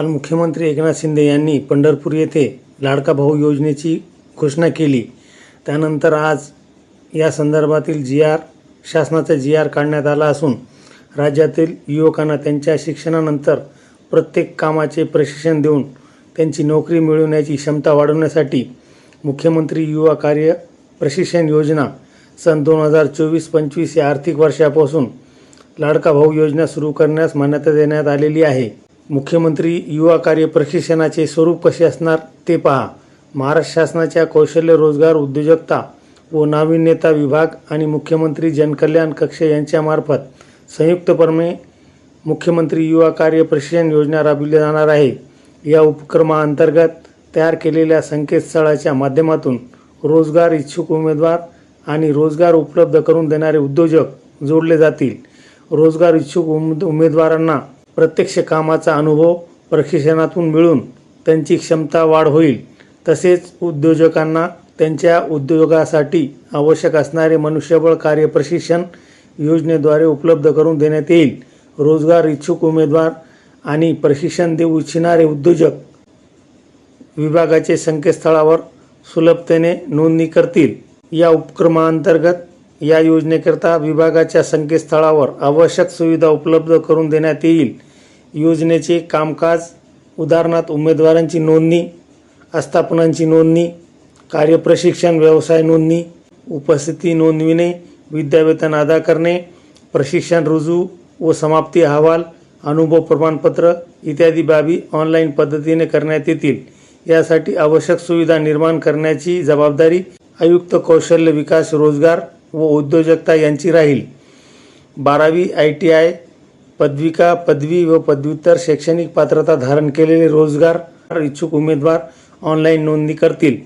काल मुख्यमंत्री एकनाथ शिंदे यांनी पंढरपूर येथे लाडका भाऊ योजनेची घोषणा केली. त्यानंतर आज या संदर्भातील जी आर शासनाचा जी आर काढण्यात आला असून राज्यातील युवकांना त्यांच्या शिक्षणानंतर प्रत्येक कामाचे प्रशिक्षण देऊन त्यांची नोकरी मिळवण्याची क्षमता वाढवण्यासाठी मुख्यमंत्री युवा कार्य प्रशिक्षण योजना सन दोन हजार चोवीस पंचवीस या आर्थिक वर्षापासून लाडका भाऊ योजना सुरू करण्यास मान्यता देण्यात आलेली आहे. मुख्यमंत्री युवा कार्य प्रशिक्षणाचे स्वरूप कसे असणार ते पहा. महाराष्ट्र शासनाच्या कौशल्य रोजगार उद्योजकता व नाविन्यता विभाग आणि मुख्यमंत्री जनकल्याण कक्ष यांच्यामार्फत संयुक्तपणे मुख्यमंत्री युवा कार्य प्रशिक्षण योजना राबविली जाणार आहे. या उपक्रमाअंतर्गत तयार केलेल्या संकेतस्थळाच्या माध्यमातून रोजगार इच्छुक उमेदवार आणि रोजगार उपलब्ध करून देणारे उद्योजक जोडले जातील. रोजगार इच्छुक उमेद उमेदवारांना प्रत्यक्ष कामाचा अनुभव प्रशिक्षणातून मिळून त्यांची क्षमता वाढ होईल. तसेच उद्योजकांना त्यांच्या उद्योगासाठी आवश्यक असणारे मनुष्यबळ कार्य प्रशिक्षण योजनेद्वारे उपलब्ध करून देण्यात येईल. रोजगार इच्छुक उमेदवार आणि प्रशिक्षण देऊ इच्छिणारे उद्योजक विभागाचे संकेतस्थळावर सुलभतेने नोंदणी करतील. या उपक्रमाअंतर्गत या योजनेकरता विभागाच्या संकेतस्थळावर आवश्यक सुविधा उपलब्ध करून देण्यात येईल. योजनेचे कामकाज उदाहरणार्थ उमेदवारांची नोंदणी आस्थापनांची नोंदणी कार्यप्रशिक्षण व्यवसाय नोंदणी उपस्थिती नोंदविणे विद्यावेतन अदा करणे प्रशिक्षण रुजू व समाप्ती अहवाल अनुभव प्रमाणपत्र इत्यादी बाबी ऑनलाईन पद्धतीने करण्यात येतील. यासाठी आवश्यक सुविधा निर्माण करण्याची जबाबदारी आयुक्त कौशल्य विकास रोजगार व उद्योजकता यांची राहील. बारावी आय टी आय पदविका पदवी व पदव्युत्तर शैक्षणिक पात्रता धारण केलेले रोजगार इच्छुक उमेदवार ऑनलाईन नोंदणी करतील.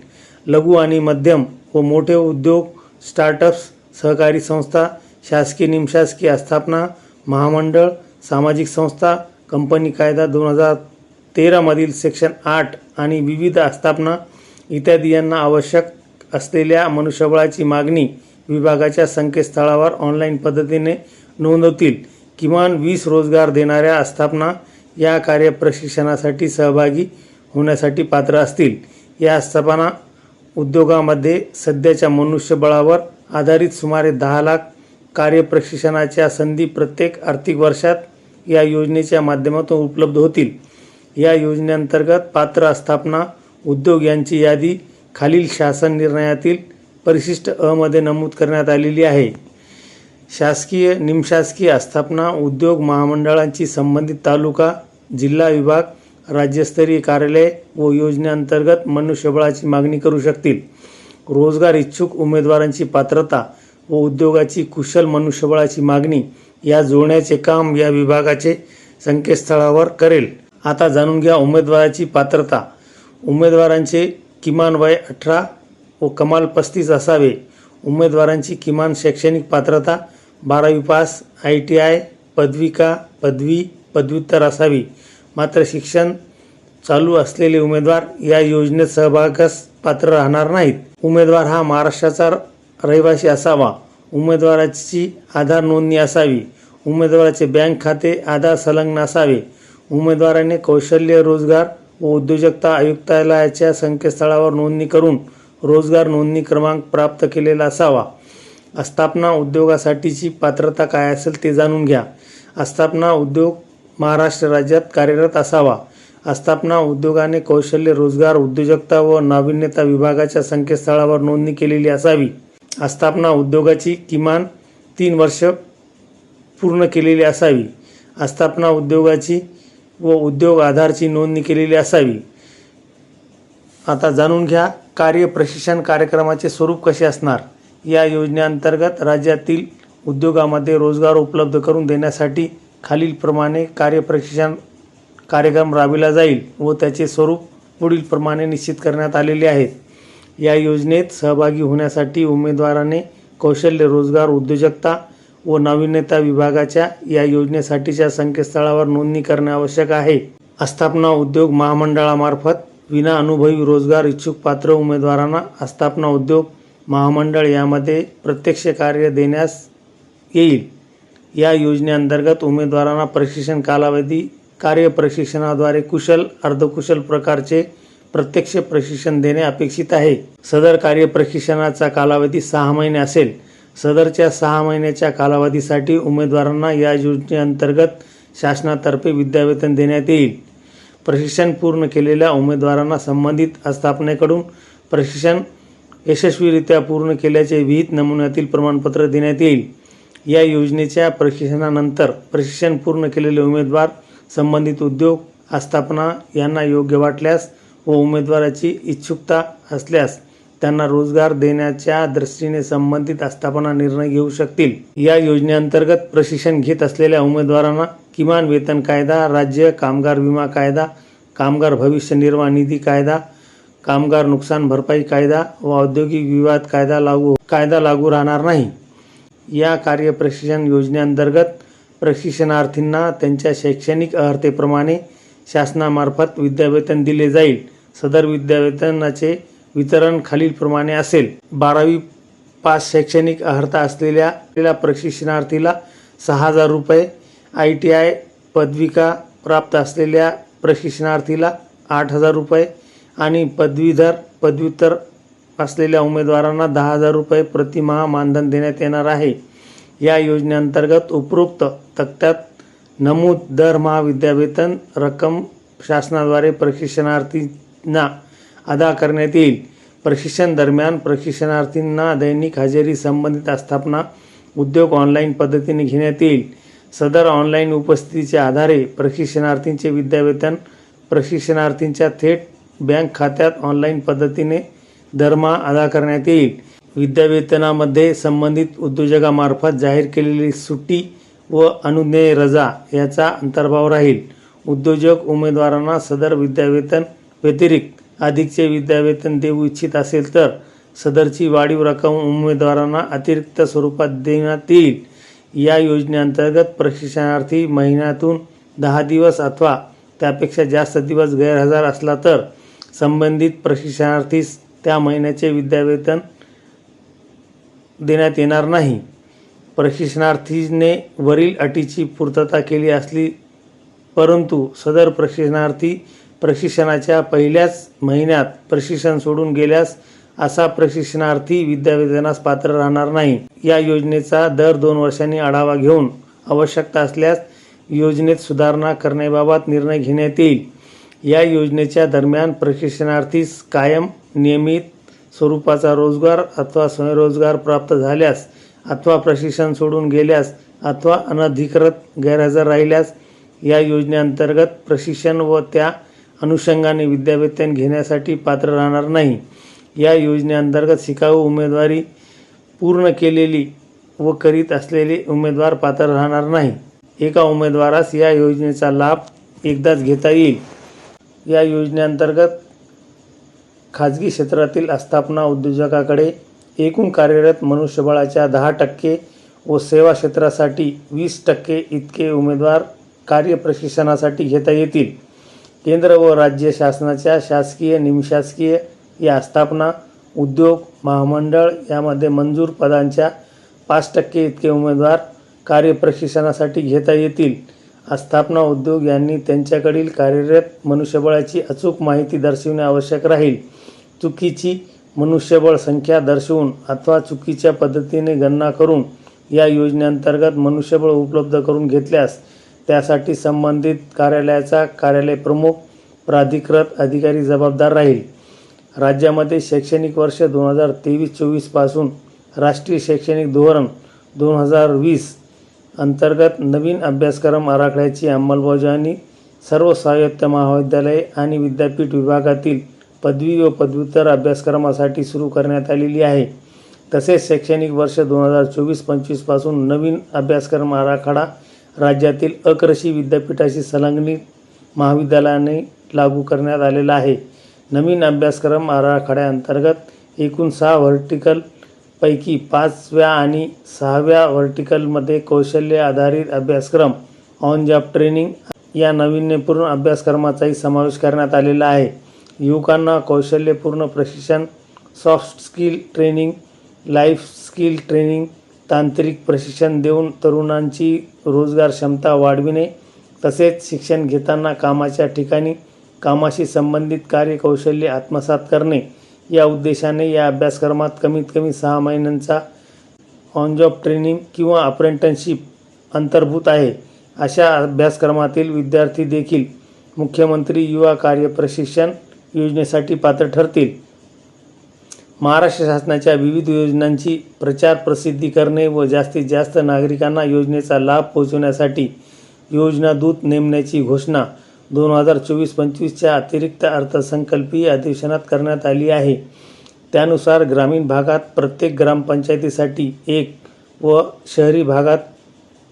लघु आणि मध्यम व मोठे उद्योग स्टार्टअप्स सहकारी संस्था शासकीय निमशासकीय आस्थापना महामंडळ सामाजिक संस्था कंपनी कायदा दोन हजार तेरामधील सेक्शन आठ आणि विविध आस्थापना इत्यादी यांना आवश्यक असलेल्या मनुष्यबळाची मागणी विभागाच्या संकेतस्थळावर ऑनलाईन पद्धतीने नोंदवतील किमान वीस रोजगार देणाऱ्या आस्थापना या कार्य प्रशिक्षणासाठी सहभागी होण्यासाठी पात्र असतील. या आस्थापना उद्योगामध्ये सध्याच्या मनुष्यबळावर आधारित सुमारे दहा लाख कार्यप्रशिक्षणाच्या संधी प्रत्येक आर्थिक वर्षात या योजनेच्या माध्यमातून उपलब्ध होतील. या योजनेअंतर्गत पात्र आस्थापना उद्योग यांची यादी खालील शासन निर्णयातील परिशिष्ट अमध्ये नमूद करण्यात आलेली आहे. शासकीय निमशासकीय आस्थापना उद्योग महामंडळांची संबंधित तालुका जिल्हा विभाग राज्यस्तरीय कार्यालय व योजनेअंतर्गत मनुष्यबळाची मागणी करू शकतील. रोजगार इच्छुक उमेदवारांची पात्रता व उद्योगाची कुशल मनुष्यबळाची मागणी या जोडण्याचे काम या विभागाचे संकेतस्थळावर करेल. आता जाणून घ्या उमेदवाराची पात्रता. उमेदवारांचे किमान वय अठरा व कमाल पस्तीस असावे. उमेदवारांची किमान शैक्षणिक पात्रता बारावी पास आय टी आय पदविका पदवी पदव्युत्तर असावी. मात्र शिक्षण चालू असलेले उमेदवार या योजनेत सहभागास पात्र राहणार नाहीत. उमेदवार हा महाराष्ट्राचा रहिवासी असावा. उमेदवाराची आधार नोंदणी असावी. उमेदवाराचे बँक खाते आधार संलग्न असावे. उमेदवाराने कौशल्य रोजगार व उद्योजकता आयुक्तालयाच्या संकेतस्थळावर नोंदणी करून रोजगार नोंदणी क्रमांक प्राप्त केलेला असावा. आस्थापना उद्योगासाठीची पात्रता काय असेल ते जाणून घ्या. आस्थापना उद्योग महाराष्ट्र राज्यात कार्यरत असावा. आस्थापना उद्योगाने कौशल्य रोजगार उद्योजकता व नाविन्यता विभागाच्या संकेतस्थळावर नोंदणी केलेली असावी. आस्थापना उद्योगाची किमान तीन वर्ष पूर्ण केलेली असावी. आस्थापना उद्योगाची व उद्योग आधारची नोंदणी केलेली असावी. आता जाणून घ्या कार्य प्रशिक्षण कार्यक्रमाचे स्वरूप कसे असणार? या योजनेअंतर्गत राज्यातील उद्योगामध्ये रोजगार उपलब्ध करून देण्यासाठी खालीलप्रमाणे कार्य प्रशिक्षण कार्यक्रम राबविला जाईल व त्याचे स्वरूप पुढीलप्रमाणे निश्चित करण्यात आलेले आहेत. या योजनेत सहभागी होण्यासाठी उमेदवाराने कौशल्य रोजगार उद्योजकता व नाविन्यता विभागाच्या या योजनेसाठीच्या संकेतस्थळावर नोंदणी करणे आवश्यक आहे. आस्थापना उद्योग महामंडळामार्फत विना अनुभवी रोजगार इच्छुक पात्र उमेदवारांना आस्थापना उद्योग महामंडळ यामध्ये प्रत्यक्ष कार्य देण्यास येईल. या योजनेअंतर्गत उमेदवारांना प्रशिक्षण कालावधी कार्य प्रशिक्षणाद्वारे कुशल अर्धकुशल प्रकारचे प्रत्यक्ष प्रशिक्षण देणे अपेक्षित आहे. सदर कार्य प्रशिक्षणाचा कालावधी सहा महिने असेल. सदरच्या सहा महिन्याच्या कालावधीसाठी उमेदवारांना या योजनेअंतर्गत शासनातर्फे विद्यावेतन देण्यात येईल. प्रशिक्षण पूर्ण केलेल्या उमेदवारांना संबंधित आस्थापनेकडून प्रशिक्षण यशस्वीरित्या पूर्ण केल्याचे विहित नमुन्यातील प्रमाणपत्र देण्यात येईल. या योजनेच्या प्रशिक्षणानंतर प्रशिक्षण पूर्ण केलेले उमेदवार संबंधित उद्योग आस्थापना यांना योग्य वाटल्यास व उमेदवाराची इच्छुकता असल्यास त्यांना रोजगार देण्याच्या दृष्टीने संबंधित आस्थापना निर्णय घेऊ शकतील. या योजनेअंतर्गत प्रशिक्षण घेत असलेल्या उमेदवारांना किमान वेतन कायदा राज्य कामगार विमा कायदा कामगार भविष्य निर्वाह निधी कायदा कामगार नुकसान भरपाई कायदा व औद्योगिक विवाद कायदा लागू कायदा लागू राहणार नाही. या कार्य प्रशिक्षण योजनेअंतर्गत प्रशिक्षणार्थींना त्यांच्या शैक्षणिक अर्हतेप्रमाणे शासनामार्फत विद्यावेतन दिले जाईल. सदर विद्यावेतनाचे वितरण खालीलप्रमाणे असेल. बारावी पास शैक्षणिक अर्हता असलेल्या असलेल्या प्रशिक्षणार्थीला सहा हजार रुपये आय टी आय पदविका प्राप्त असलेल्या प्रशिक्षणार्थीला आठ हजार रुपये आणि पदवीधर पदव्युत्तर असलेल्या उमेदवारांना दहा हजार रुपये प्रतिमहा मानधन देण्यात येणार आहे. या योजनेअंतर्गत उपरोक्त तक्त्यात नमूद दरमहा विद्यावेतन रक्कम शासनाद्वारे प्रशिक्षणार्थींना अदा करण्यात येईल. प्रशिक्षण दरम्यान प्रशिक्षणार्थींना दैनिक हजेरी संबंधित आस्थापना उद्योग ऑनलाईन पद्धतीने घेण्यात येईल. सदर ऑनलाईन उपस्थितीच्या आधारे प्रशिक्षणार्थींचे विद्यावेतन प्रशिक्षणार्थींच्या थेट बँक खात्यात ऑनलाईन पद्धतीने दरमहा अदा करण्यात येईल. विद्यावेतनामध्ये संबंधित उद्योजकामार्फत जाहीर केलेली सुट्टी व अनुज्ञेय रजा याचा अंतर्भाव राहील. उद्योजक उमेदवारांना सदर विद्यावेतन व्यतिरिक्त अधिकचे विद्यावेतन देऊ इच्छित असेल तर सदरची वाढीव रक्कम उमेदवारांना अतिरिक्त स्वरूपात देण्यात येईल. या योजनेअंतर्गत प्रशिक्षणार्थी महिन्यातून दहा दिवस अथवा त्यापेक्षा जास्त दिवस गैरहजर असला तर संबंधित प्रशिक्षणार्थीस त्या महिन्याचे विद्यावेतन देण्यात येणार नाही. प्रशिक्षणार्थीने वरील अटीची पूर्तता केली असली परंतु सदर प्रशिक्षणार्थी प्रशिक्षणाच्या पहिल्याच महिन्यात प्रशिक्षण सोडून गेल्यास असा प्रशिक्षणार्थी विद्यावेतनास पात्र राहणार नाही. या योजनेचा दर दोन वर्षांनी आढावा घेऊन आवश्यकता असल्यास योजनेत सुधारणा करण्याबाबत निर्णय घेण्यात येईल. या योजनेच्या दरम्यान प्रशिक्षणार्थीस कायम नियमित स्वरूपाचा रोजगार अथवा स्वयंरोजगार प्राप्त झाल्यास अथवा प्रशिक्षण सोडून गेल्यास अथवा अनधिकृत गैरहजर राहिल्यास या योजनेअंतर्गत प्रशिक्षण व त्या अनुषंगाने विद्यावेतन घेण्यासाठी पात्र राहणार नाही. या योजनेअंतर्गत शिकाऊ उमेदवारी पूर्ण केलेली व करीत असलेले उमेदवार पात्र राहणार नाही. एका उमेदवारास या योजनेचा लाभ एकदाच घेता येईल. या योजनेअंतर्गत खाजगी क्षेत्रातील आस्थापना उद्योजकाकडे एकूण कार्यरत मनुष्यबळाच्या दहा टक्के व सेवा क्षेत्रासाठी वीस टक्के इतके उमेदवार कार्यप्रशिक्षणासाठी घेता येतील. केंद्र व राज्य शासनाच्या शासकीय निमशासकीय या आस्थापना उद्योग महामंडळ यामध्ये मंजूर पदांच्या पाच टक्के इतके उमेदवार कार्यप्रशिक्षणासाठी घेता येतील. आस्थापना उद्योग यांनी त्यांच्याकडील कार्यरत मनुष्यबळाची अचूक माहिती दर्शविणे आवश्यक राहील. चुकीची मनुष्यबळ संख्या दर्शवून अथवा चुकीच्या पद्धतीने गणना करून या योजनेअंतर्गत मनुष्यबळ उपलब्ध करून घेतल्यास त्यासाठी संबंधित कार्यालयाचा कार्यालय प्रमुख प्राधिकृत अधिकारी जबाबदार राहील. राज्यामध्ये शैक्षणिक वर्ष दोन हजार तेवीस चोवीसपासून राष्ट्रीय शैक्षणिक धोरण दोन हजार वीस अंतर्गत नवीन अभ्यासक्रम आराखड्याची अंमलबजावणी सर्व स्वायत्त महाविद्यालये आणि विद्यापीठ विभागातील पदवी व पदव्युत्तर अभ्यासक्रमासाठी सुरू करण्यात आलेली आहे. तसेच शैक्षणिक वर्ष दोन हजार चोवीस पंचवीसपासून नवीन अभ्यासक्रम आराखडा राज्यातील अकृषी विद्यापीठाशी संलग्नित महाविद्यालयाने लागू करण्यात आलेला आहे. नवीन अभ्यासक्रम आराखड्याअंतर्गत एकूण सहा व्हर्टिकलपैकी पाचव्या आणि सहाव्या व्हर्टिकलमध्ये कौशल्य आधारित अभ्यासक्रम ऑन जॉब ट्रेनिंग या नाविन्यपूर्ण अभ्यासक्रमाचाही समावेश करण्यात आलेला आहे. युवकांना कौशल्यपूर्ण प्रशिक्षण soft skill training life skill training तांत्रिक प्रशिक्षण देऊन तरुणांची रोजगार क्षमता वाढविणे तसेच शिक्षण घेताना कामाच्या ठिकाणी कामाशी संबंधित कार्यकौशल्य आत्मसात करणे. या उद्देशाने या अभ्यासक्रमात कमीत कमी सहा महिन्यांचा ऑन जॉब ट्रेनिंग किंवा अप्रेंटनशिप अंतर्भूत आहे. अशा अभ्यासक्रमातील विद्यार्थी देखील मुख्यमंत्री युवा कार्य प्रशिक्षण योजनेसाठी पात्र ठरतील. महाराष्ट्र शासनाच्या विविध योजनांची प्रचार प्रसिद्धी करणे व जास्तीत जास्त नागरिकांना योजनेचा लाभ पोहोचवण्यासाठी योजना दूत नेमण्याची घोषणा दोन हजार चोवीस पंचवीसच्या अतिरिक्त अर्थसंकल्पीय अधिवेशनात करण्यात आली आहे. त्यानुसार ग्रामीण भागात प्रत्येक ग्रामपंचायतीसाठी एक व शहरी भागात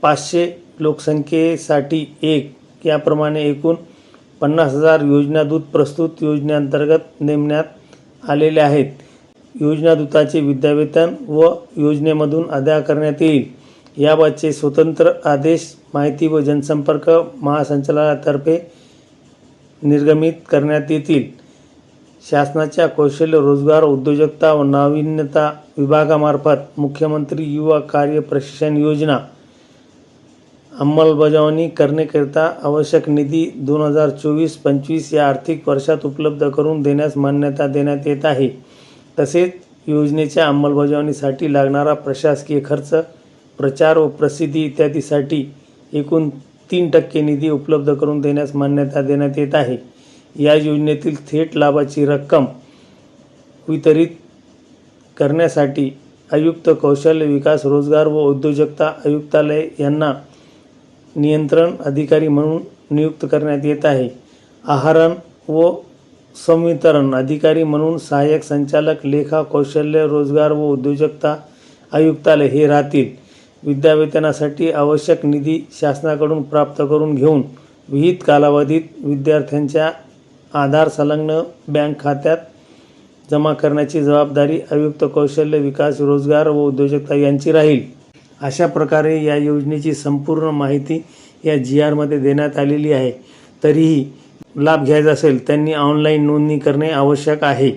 पाचशे लोकसंख्येसाठी एक. याप्रमाणे एकूण पन्नास हजार योजनादूत प्रस्तुत योजनेअंतर्गत नेमण्यात आलेले आहेत. योजनादूताचे विद्यावेतन व योजनेमधून अदा करण्यात येईल. याबाबतचे स्वतंत्र आदेश माहिती व जनसंपर्क महासंचालनातर्फे निर्गमित करण्यात येतील. शासनाच्या कौशल्य रोजगार उद्योजकता व नाविन्यता विभागामार्फत मुख्यमंत्री युवा कार्य प्रशिक्षण योजना अंमलबजावणी करण्याकरिता आवश्यक निधी दोन हजार चोवीस पंचवीस या आर्थिक वर्षात उपलब्ध करून देण्यास मान्यता देण्यात येत आहे. तसेच योजनेच्या अंमलबजावणीसाठी लागणारा प्रशासकीय खर्च प्रचार व प्रसिद्धी इत्यादीसाठी एकूण तीन टक्के निधी उपलब्ध करून देण्यास मान्यता देण्यात येत आहे. या योजनेतील थेट लाभाची रक्कम वितरित करण्यासाठी आयुक्त कौशल्य विकास रोजगार व उद्योजकता आयुक्तालय यांना नियंत्रण अधिकारी म्हणून नियुक्त करण्यात येत आहे. आहारण व संवितरण अधिकारी म्हणून सहाय्यक संचालक लेखा कौशल्य रोजगार व उद्योजकता आयुक्तालय हे राहतील. विद्यावेतनासाठी आवश्यक निधी शासनाकडून प्राप्त करून घेऊन विहित कालावधीत विद्यार्थ्यांच्या आधार संलग्न बँक खात्यात जमा करण्याची जबाबदारी आयुक्त कौशल्य विकास रोजगार व उद्योजकता यांची राहील. अशा प्रकारे या योजनेची संपूर्ण माहिती या जी आरमध्ये देण्यात आलेली आहे. तरीही लाभ घ्यायचा असेल त्यांनी ऑनलाईन नोंदणी करणे आवश्यक आहे.